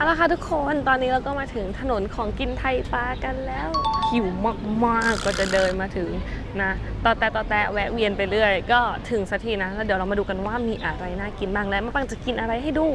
เอาละค่ะทุกคนตอนนี้เราก็มาถึงถนนของกินไทยปลากันแล้ว หิวมากๆก็จะเดินมาถึงนะต่อแต่ต่อแต่แวะเวียนไปเรื่อย ก็ถึงสักทีนะแล้วเดี๋ยวเรามาดูกันว่ามีอะไรน่ากินบ้างและมะปังจะกินอะไรให้ดู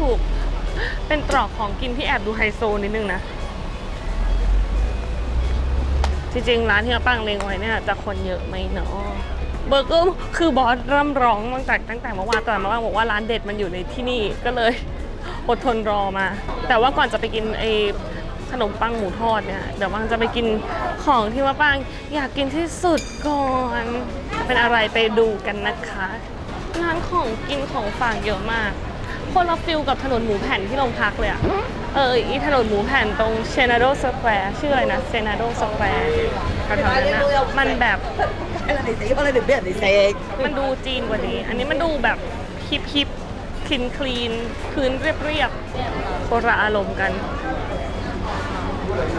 ถูก เป็นตรอกของกินที่แอบดูไฮโซนิดนึงนะ จริงๆ ร้านที่เราตั้งเลงไว้เนี่ยจะคนเยอะไหมเนาะเบอร์เกอร์คือบอสร่ำร้องตั้งแต่ตั้งแต่เมื่อวานแต่เมื่อวานบอกว่าร้านเด็ดมันอยู่ในที่นี่ก็เลยอดทนรอมา แต่ว่าก่อนจะไปกินไอขนมปังหมูทอดเนี่ยเดี๋ยวปังจะไปกินของที่ว่าปังอยากกินที่สุดก่อนเป็นอะไรไปดูกันนะคะร้านของกินของฝากเยอะมาก คนละฟิลกับถนนหมูแผ่นที่โรงพักเลยอะเอออีถนนหมูแผ่นตรงเชนาโดสแควร์ชื่ออะไรนะเชนาโดสแควร์แถวๆนั้นนะมันแบบ Eller ni säger bara det blir ni säger. มันดูจีนกว่านี้ อันนี้มันดูแบบฮิปฮิปคลีนคลีนพื้นเรียบเรียบโบราณอารมณ์กัน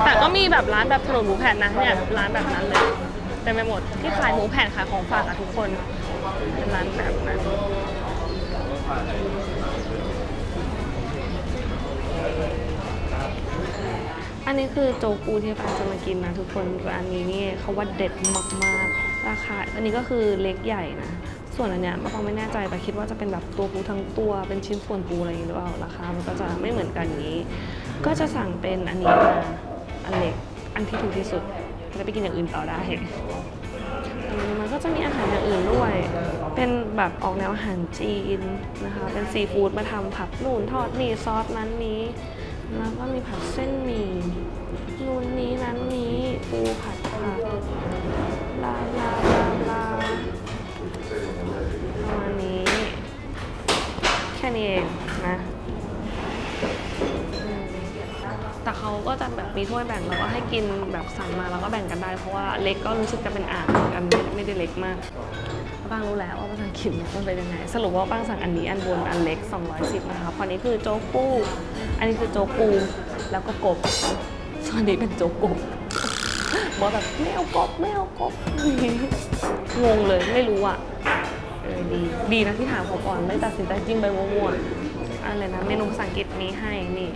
แต่ก็มีแบบร้านแบบถนนหมูแผ่นนะเนี่ยร้านแบบนั้นเลยเต็มไปหมดที่ขายหมูแผ่นขายของฝากอะทุกคนเป็นร้านแบบนั้น อันนี้คือโจกูที่ปานจะมากินนะทุกคนร้านนี้นี่เขาว่าเด็ดมากๆ ราคา อันนี้ก็คือเล็กใหญ่นะ ส่วนอันเนี้ยมะปองไม่แน่ใจแต่คิดว่าจะเป็นแบบตัวปูทั้งตัวเป็นชิ้นส่วนปูอะไรอย่างนี้ยหรือเปล่าราคา มันก็จะไม่เหมือนกันนี้ ก็จะสั่งเป็นอันนี้มาอันเล็กอันที่ถูกที่สุดจะไปกินอย่างอื่นต่อได้อืมมันก็จะมีอาหารอย่างอื่นด้วย เป็นแบบออกแนวอาหารจีนนะคะ เป็นซีฟู้ดมาทำผัดนู่นทอดนี่ซอสนั้นนี้ แล้วก็มีผัดเส้นหมี่นู่นนี้นั้นนี้ปูผัดผักลาลาลาลาประมาณนี้ แค่นี้เองนะแต่เขาก็จะแบบมีถ้วยแบ่งแล้วก็ให้กินแบบสั่งมาแล้วก็แบ่งกันได้ เพราะว่าเล็กก็รู้สึกจะเป็นอ่างเหมือนกันไม่ไม่ได้เล็กมากป้างรู้แล้วว่าภาษาอังกฤษมันเป็นยังไง สรุปว่าป้างสั่งอันนี้อันบนอันเล็ก 210 นะคะพอนี้คือโจ๊กปู อันนี้คือโจ๊กปูแล้วก็กบ ส่วนอันนี้เป็นโจ๊กกบบอกแบบไม่เอากบไม่เอากบงงเลยไม่รู้อะเออดีดีนะที่ถามเขาก่อนไม่ตัดสินใจจิ้มไปมั่วๆอะไรนะเมนูภาษาอังกฤษนี้ให้นี่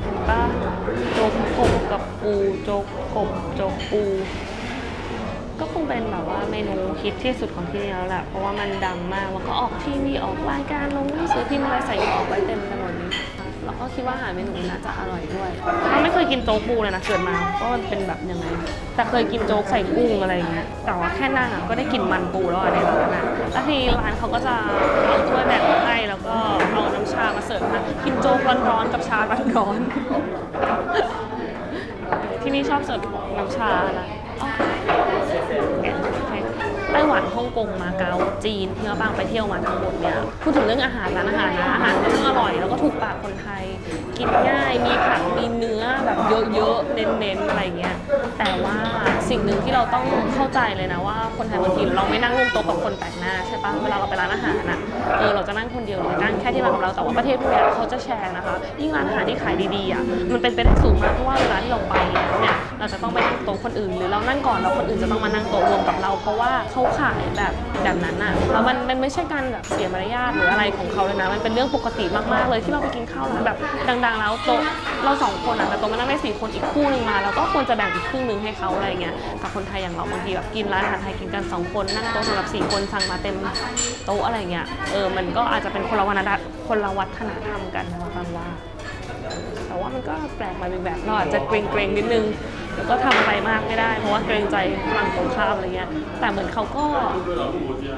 เห็นป้าโจ๊กกบกับปูโจ๊กกบโจ๊กปู ก็คงเป็นแบบว่าเมนูฮิตที่สุดของที่นี่แล้วแหละเพราะว่ามันดังมากแล้วก็ออกทีวีออกรายการลงหนังสือพิมพ์อะไรใส่ออกไว้เต็มไปหมดนี้แล้วก็คิดว่าอาหารเมนูนี้น่าจะอร่อยด้วยเราไม่เคยกินโจ๊กปูเลยนะเกิดมาว่ามันเป็นแบบยังไงแต่เคยกินโจ๊กใส่กุ้งอะไรอย่างเงี้ยแต่ว่าแค่นั่งก็ได้กลินมันปูแล้วอะในร้านอะแล้วทีร้านเขาก็จะเอาถ้วยแบ่งมาให้แล้วก็เอาน้ำชามาเสิร์ฟนะกินโจ๊กร้อนๆกับชาร้อนๆที่นี่ชอบเสิร์ฟน้ำชานะอ๋อ ไต้หวันฮ่อ งมาเก๊าจีนที่เราบางไปเที่ยวมาทั้งหมดเนี่ยพูดถึงเรื่องอาหารร้านอาหารนะอาหารก็ต้องอร่อยแล้วก็ถูกปากคนไทย กินง่าย มีผัก มีเนื้อแบบเยอะๆ เน้นๆ อะไรเงี้ย แต่ว่าสิ่งหนึ่งที่เราต้องเข้าใจเลยนะว่าคนไทยบางทีเราไม่นั่งร่วมโต๊ะกับคนแปลกหน้าใช่ปะเวลาเราไปร้านอาหารอะ เออเราจะนั่งคนเดียวหรือนั่งแค่ที่ร้านของเรา แต่ว่าประเทศพวกเนี้ยเขาจะแชร์นะคะ ยิ่งร้านอาหารที่ขายดีๆอะ มันเป็นไปได้สูงมากเพราะว่าเวลาที่เราไปเนี่ย เราจะต้องไปนั่งโต๊ะคนอื่น หรือเรานั่งก่อนแล้วคนอื่นจะต้องมานั่งโต๊ะรวมกับเรา เพราะว่าเขาขายแบบแบบนั้นอะ แล้วมันมันไม่ใช่การแบบเสียมารยาทหรืออะไรของเขาเลยนะ มันเป็นเรื่องปกติมากๆเลยที่เราไปกินข้าวร้านแบบดังๆแล้วโต๊ะเราสองคนอะแต่โต๊ะมานั่งได้สี่คนอีกคู่หนึงมาเราก็ควรจะแบ่งอีกครึ่งหนึงให้เขาอะไรเงี้ยแต่คนไทยอย่างเราบางทีแบบกินร้านอาหารไทยกินกันสองคนนั่งโต๊ะสำหรับสี่คนสั่งมาเต็มโต๊ะอะไรเงี้ยเออมันก็อาจจะเป็นคนละวัฒนธรรมคนละวัฒนธรรมกันนะฟังว่า แต่ว่ามันก็แปลกใหม่อีกแบบเราอาจจะเกรงๆนิดนึง แล้วก็ทำอะไรมากไม่ได้ เพราะว่าเกรงใจฝั่งตรงข้ามอะไรเงี้ย แต่เหมือนเขาก็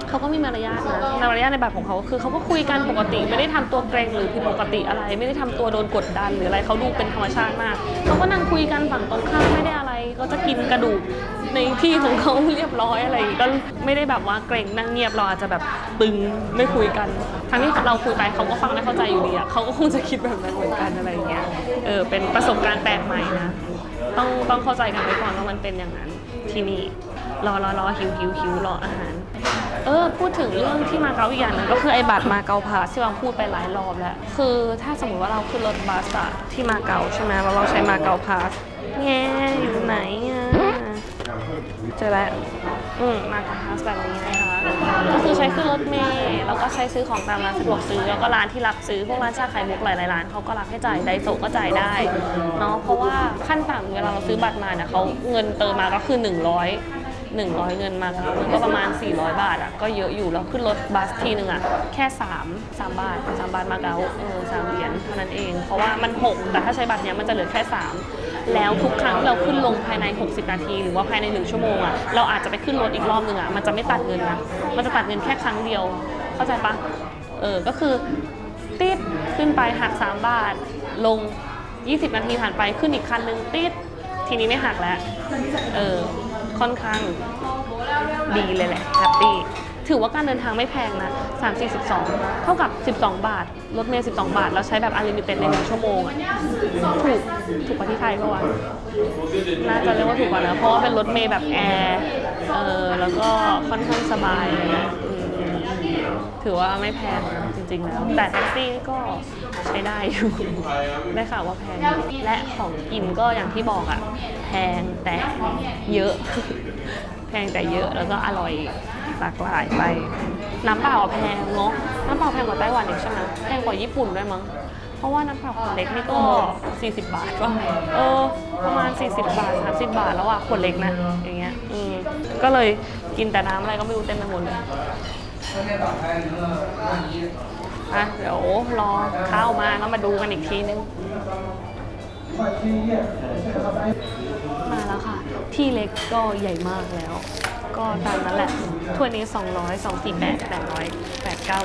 เขาก็มีมารยาทนะมารยาทในแบบของเขาคือเขาก็คุยกันปกติ ไม่ได้ทำตัวเกรงหรือผิดปกติอะไร ไม่ได้ทำตัวโดนกดดันหรืออะไรเขาดูเป็นธรรมชาติมากเขาก็นั่งคุยกันฝั่งตรงข้ามไม่ได้อะไรก็จะกินกระดูกในที่ของเขาเรียบร้อยอะไรก็ไม่ได้แบบว่าเกรงนั่งเงียบเราอาจจะแบบตึงไม่คุยกัน ทั้งที่เราคุยไปเขาก็ฟังไม่เข้าใจอยู่ดีอะเขาก็คงจะคิดแบบนั้นเหมือนกันอะไรเงี้ยเออเป็นประสบการณ์แปลกใหม่นะ ต้องต้องเข้าใจกันไว้ก่อนว่ามันเป็นอย่างนั้นที่นี่รอรอรอหิวหิวหิวรออาหาร เออพูดถึงเรื่องที่มาเก๊าอีกอย่างหนึงก็คือไอ้บัตรมาเก๊าพาสที่เราพูดไปหลายรอบแล้ว คือถ้าสมมติว่าเราขึ้นรถบัสอะที่มาเก๊าใช่ไหมแล้วเราใช้มาเก๊าพาสแง่อยู่ไหนอะเจอแล้วอืมมาเก๊าพาสแบบนี้นะคะ ก็คือใช้ขึ้นรถเมล์แล้วก็ใช้ซื้อของตามร้านสะดวกซื้อแล้วก็ร้านที่รับซื้อพวกร้านชาไข่มุกหลายๆร้านเขาก็รับให้จ่ายไดโซก็จ่ายได้เนาะเพราะว่าขั้นต่ำเวลาเราซื้อบัตรมาเนี่ยเขาเงินเติมมาก็คือ 100 100 เงินมามันก็ประมาณ 400 บาทอะก็เยอะอยู่แล้วขึ้นรถบัสทีหนึ่งอะแค่ 3 3 บาท 3 บาทมาเก๊าเออสามเหรียญเท่านั้นเอง เพราะว่ามัน 6 แต่ถ้าใช้บัตรเนี้ยมันจะเหลือแค่ 3 แล้วทุกครั้งเราขึ้นลงภายใน 60 นาที หรือว่าภายใน 1 ชั่วโมงอะเราอาจจะไปขึ้นรถอีกรอบหนึ่งอะมันจะไม่ตัดเงินนะมันจะตัดเงินแค่ครั้งเดียว เข้าใจปะเออก็คือติดขึ้นไปหัก 3 บาท ลง 20 นาทีผ่านไปขึ้นอีกคันหนึ่งติดทีนี้ไม่หักแล้ว เออ ค่อนข้างดีเลยแหละแฮปปี้ ถือว่าการเดินทางไม่แพงนะ3 4 12 เท่ากับ 12 บาท รถเมล์12 บาทแล้วใช้แบบ unlimited ในหนึ่งชั่วโมงอะถูก ถูกกว่าที่ไทยปะวะน่าจะเรียกว่าถูกกว่านะ เพราะว่าเป็นรถเมล์แบบแอร์เออแล้วก็ค่อนข้างสบายเงี้ยอืมถือว่าไม่แพงจริงๆแล้ว แต่แท็กซี่ก็ใช้ได้อยู่ ได้ข่าวว่าแพง และของกินก็อย่างที่บอกอะแพงแต่เยอะ แพงแต่เยอะแล้วก็อร่อย หลากหลายไป น้ำเปล่าแพงเนาะน้ำเปล่าแพงกว่าไต้หวันอีกใช่ไหมแพงกว่าญี่ปุ่นด้วยมั้งเพราะว่าน้ำเปล่าขวดเล็กนี่ก็ 40 บาทว่าเออประมาณ 40 บาท 30 บาทแล้วอะขวดเล็กนะอย่างเงี้ยอืมก็เลยกินแต่น้ำอะไรก็ไม่รู้เต็มไปหมดเลยอะเดี๋ยวรอข้าวมาแล้วมาดูกันอีกทีนึง มาแล้วค่ะ ที่เล็กก็ใหญ่มากแล้ว ก็ตามนั้นแหละถ้วยนี้200 2 4 8 800 8 900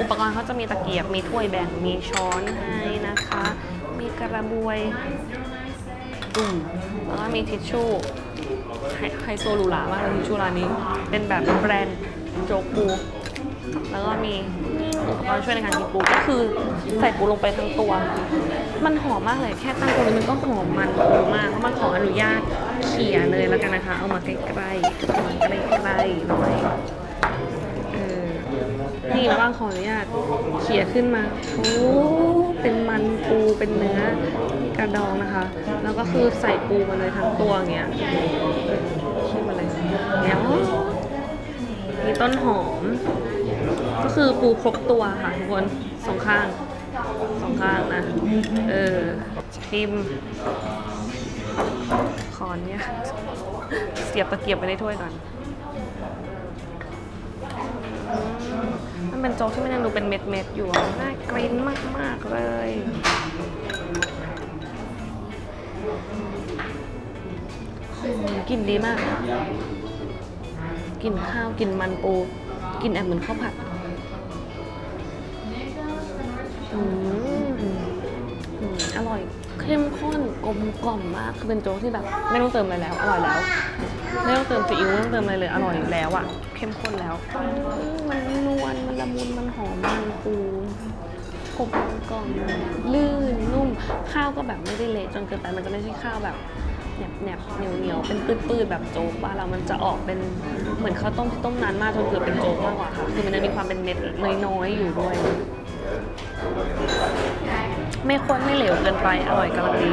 อุปกรณ์เขาจะมีตะเกียบ มีถ้วยแบ่ง มีช้อนให้นะคะ มีกระบวยอืมแล้วก็มีทิชชู่ไฮโซหรูหรามากเลยทิชชู่ร้านนี้ เป็นแบบแบรนด์โจกูแล้วก็มี อุปกรณ์ช่วยในการกินปูก็คือใส่ปูลงไปทั้งตัว มันหอมมากเลยแค่ตั้งตรงนี้มันก็หอมมันปูมากเพราะมันขออนุญาตเขี่ยเลยแล้วกันนะคะ เอามาใกล้ๆใกล้ๆหน่อยเออนี่ระหว่างขออนุญาตเขี่ยขึ้นมาโอ้เป็นมันปูเป็นเนื้อกระดองนะคะ แล้วก็คือใส่ปูมาเลยทั้งตัวเงี้ยชิมมาเลยเนี้ยมีต้นหอม ก็คือปูครบตัวค่ะทุกคนสองข้างสองข้างนะ เออชิมขอนเนี่ยเสียบตะเกียบไปในถ้วยก่อน มันเป็นโจ๊กที่มันยังดูเป็นเม็ดๆอยู่ น่ากรินมากๆเลยกลิ่นดีมาก กลิ่นข้าว กลิ่นมันปู กลิ่นแอบเหมือนข้าวผัด กลมกล่อมมากคือเป็นโจ๊กที่แบบไม่ต้องเติมอะไรแล้ว อร่อยแล้ว ไม่ต้องเติมซีอิ๊วไม่ต้องเติมอะไรเลยอร่อยแล้วอะเข้มข้นแล้วมันนวลมันละมุนมันหอมมันปูกลมกล่อมลื่นนุ่มข้าวก็แบบไม่ได้เละจนเกินไปมันจะไม่ใช่ข้าวแบบแหนบแหนบเหนียวเหนียวเป็นปื้ดๆแบบโจ๊กบ้านเรามันจะออกเป็นเหมือนข้าวต้มที่ต้มนานมากจนเกิดเป็นโจ๊กมากกว่าค่ะคือมันจะมีความเป็นเม็ดน้อยๆอยู่ด้วย ไม่ข้นไม่เหลวเกินไปอร่อยกำลังดี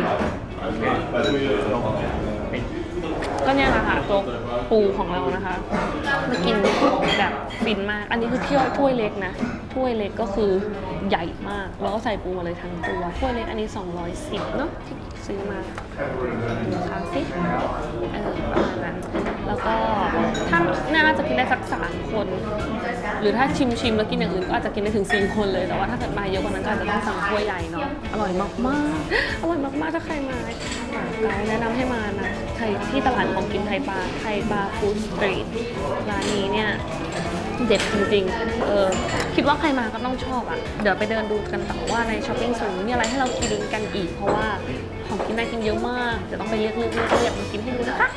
ก็เนี่ยแหละค่ะโจ๊กปูของเรานะคะมากินแบบฟินมาก อันนี้คือเที่ยวถ้วยเล็กนะถ้วยเล็กก็คือใหญ่มาก แล้วก็ใส่ปูมาเลยทั้งตัวถ้วยเล็กอันนี้ 210เนาะที่ซื้อมาดูราคาสิเออประมาณนั้น แล้วก็ถ้าน่าจะกินได้สักสามคน หรือถ้าชิมชิมๆแล้วกินอย่างอื่นก็อาจจะกินได้ถึง4คนเลย แต่ว่าถ้าเกิดมาเยอะกว่านั้นก็อาจจะต้องสั่งถ้วยใหญ่เนาะ อร่อยมากๆอร่อยมากๆถ้าใครมาหมาเก๊าแนะนำให้มานะไทยที่ตลาดของกินไทยปลาไทยปลาฟู้ดสตรีทร้านนี้เนี่ยเด็ดจริงๆ เออ คิดว่าใครมาก็ต้องชอบอะ เดี๋ยวไปเดินดูกันต่อว่าในช้อปปิ้งโซนมีอะไรให้เรากินกันอีก เพราะว่าของกินน่ากินเยอะมากเดี๋ยวต้องไปเลือกเลือกเลือกเลือกมากินให้ดูนะคะ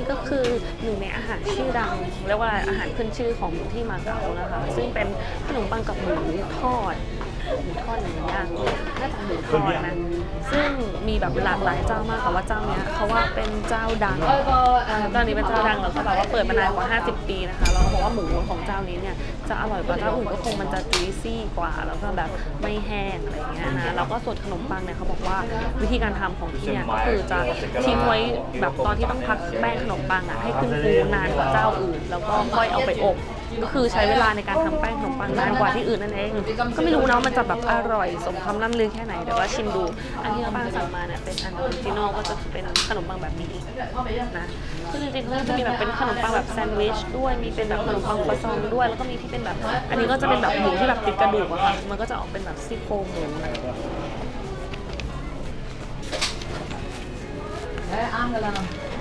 นี่ก็คือหนึ่งในอาหารชื่อดังเรียกว่าอาหารขึ้นชื่อของที่มาเก๊านะคะ ซึ่งเป็นขนมปังกับหมูทอด หมูทอดหมูย่างน่าจะหมูทอดนะซึ่งมีแบบหลากหลายเจ้ามากแต่ว่าเจ้าเนี้ยเขาว่าเป็นเจ้าดังเอ่อเจ้านี้เป็นเจ้าดังแล้วก็แบบว่าเปิดมานานกว่า 50 ปีนะคะแล้วก็บอกว่าหมูของเจ้านี้เนี่ยจะอร่อยกว่าเจ้าอื่นก็คงมันจะจุยซี่กว่าแล้วก็แบบไม่แห้งอะไรเงี้ยนะแล้วก็ส่วนขนมปังเนี่ยเขาบอกว่าวิธีการทำของที่เนี่ยก็คือจะทิ้งไว้แบบตอนที่ต้องพักแป้งขนมปังอะให้ขึ้นฟูนานกว่าเจ้าอื่น แล้วก็ค่อยเอาไปอบ ก็คือใช้เวลาในการทำแป้งขนมปังนานกว่าที่อื่นนั่นเอง ก็ไม่รู้นะว่ามันจะแบบอร่อยสมคำล่ำลือแค่ไหนเดี๋ยวว่าชิมดู อันที่เราบ้างสั่งมาเนี่ยเป็นอันออริจินอลก็จะเป็นขนมปังแบบนี้นะคือจริงๆเขาจะมีแบบเป็นขนมปังแบบแซนด์วิชด้วยมีเป็นแบบขนมปังครัวซองด้วย แล้วก็มีที่เป็นแบบ อันนี้ก็จะเป็นแบบหมูที่แบบติดกระดูกอะค่ะมันก็จะออกเป็นแบบซี่โครงหมูนะ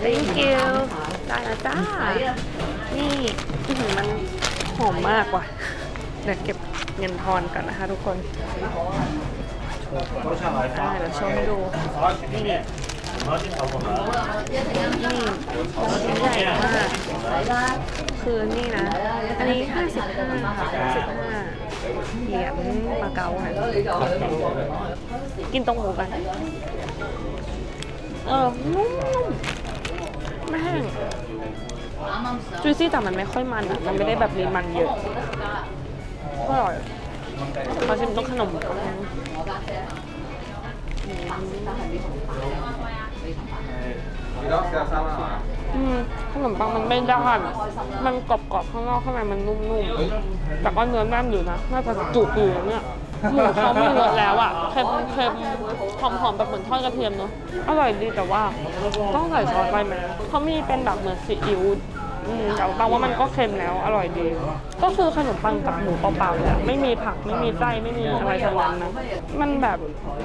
thank you ได้แล้วจ้านี่อื้อหือมัน หอมมากว่ะ เดี๋ยวเก็บเงินทอนก่อนนะคะทุกคนอ่าเดี๋ยวโชว์ให้ดู นี่นี่ใหญ่มาก คือนี่นะ อันนี้ 55 55เหรียญมาเก๊าค่ะกินตรงหมูกัน เออนุ่มๆไม่แห้ง จูซี่แต่มันไม่ค่อยมันอะ มันไม่ได้แบบมีมันเยอะก็อร่อยขอชิมต้นขนมปังอืมขนมปังมันไม่ด้านมันกรอบๆข้างนอกข้างในมันนุ่มๆ แต่ก็เนื้อแน่นอยู่นะ น่าจะจุกอยู่เนี่ย หมูเขาไม่เลอะแล้วอะเค็มเค็มหอมหอมๆแบบเหมือนทอดกระเทียมเนอะอร่อยดีแต่ว่าต้องใส่ซอสไปไหมเขามีเป็นแบบเหมือนซีอิ๊วอืมแต่บางว่ามันก็เค็มแล้ว อร่อยดี ก็คือขนมปังกับหมูเปล่าๆเละไม่มีผักไม่มีไส้ไม่มีอะไรทั้งนั้นนะมันแบบ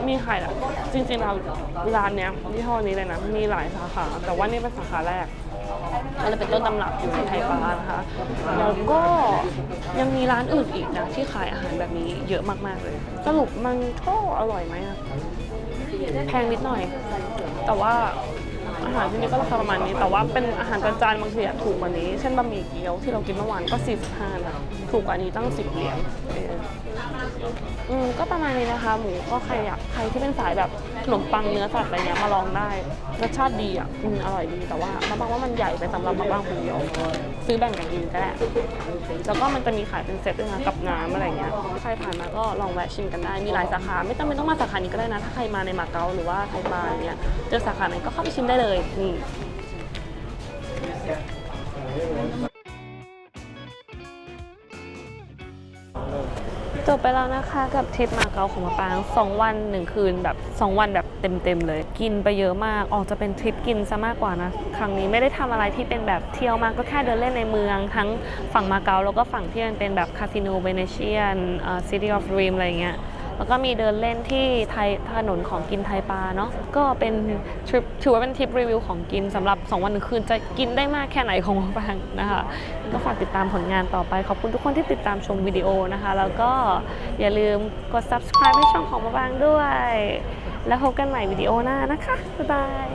มีไข่อะจริงๆแล้วร้านเนี้ยยี่ห้อนี้เลยนะมีหลายสาขา แต่ว่านี่เป็นสาขาแรก มันจะเป็นต้นตำรับอยู่ในไทยฟ้านะคะแล้วก็ยังมีร้านอื่นอีกนะที่ขายอาหารแบบนี้เยอะมากๆเลย สรุปมันก็อร่อยไหมอะแพงนิดหน่อย แต่ว่า หารที่นี่ก็ราคาประมาณนี้ แต่ว่าเป็นอาหารจานบางทีอะถูกกว่านี้ เช่นบะหมี่เกี๊ยวที่เรากินเมื่อวานก็ 45นะถูกกว่านี้ตั้ง 10 เหรียญเอออืมก็ประมาณนี้นะคะ หมูก็ใครอยากใครที่เป็นสายแบบขนมปังเนื้อสัตว์อะไรเงี้ยมาลองได้รสชาติดีอะอืมอร่อยดีแต่ว่ามาบังว่ามันใหญ่ไปสำหรับมาบังคนเดียวซื้อแบ่งกันกินก็ได้แล้วก็มันจะมีขายเป็นเซตด้วยนะกับน้ำอะไรเงี้ยใครผ่านมาก็ลองแวะชิมกันได้มีหลายสาขา ไม่จำเป็นต้องมาสาขานี้ก็ได้นะ ถ้าใครมาในมาเก๊าหรือว่าไทยปาอย่างเงี้ยเจอสาขาไหนก็เข้าไปชิมได้เลยนี่จบไปแล้วนะคะกับทริปมาเก๊าของมาปางสองวันหนึ่งคืนแบบสองวันแบบเต็มๆเลย กินไปเยอะมากออกจะเป็นทริปกินซะมากกว่านะ ครั้งนี้ไม่ได้ทำอะไรที่เป็นแบบเที่ยวมากก็แค่เดินเล่นในเมือง ทั้งฝั่งมาเก๊าแล้วก็ฝั่งที่มันเป็นแบบคาสิโนเวเนเชียนซิตี้ออฟรีมอะไรอย่างเงี้ย แล้วก็มีเดินเล่นที่ไทยถนนของกินไทยปลาเนาะก็เป็นทริปถือว่าเป็นทริปรีวิวของกินสำหรับ 2 วันหนึ่งคืนจะกินได้มากแค่ไหนของบางนะคะก็ฝากติดตามผลงานต่อไป ขอบคุณทุกคนที่ติดตามชมวิดีโอนะคะ แล้วก็อย่าลืมกด subscribe ให้ช่องของมาบางด้วย แล้วพบกันใหม่วิดีโอหน้านะคะบ๊ายบาย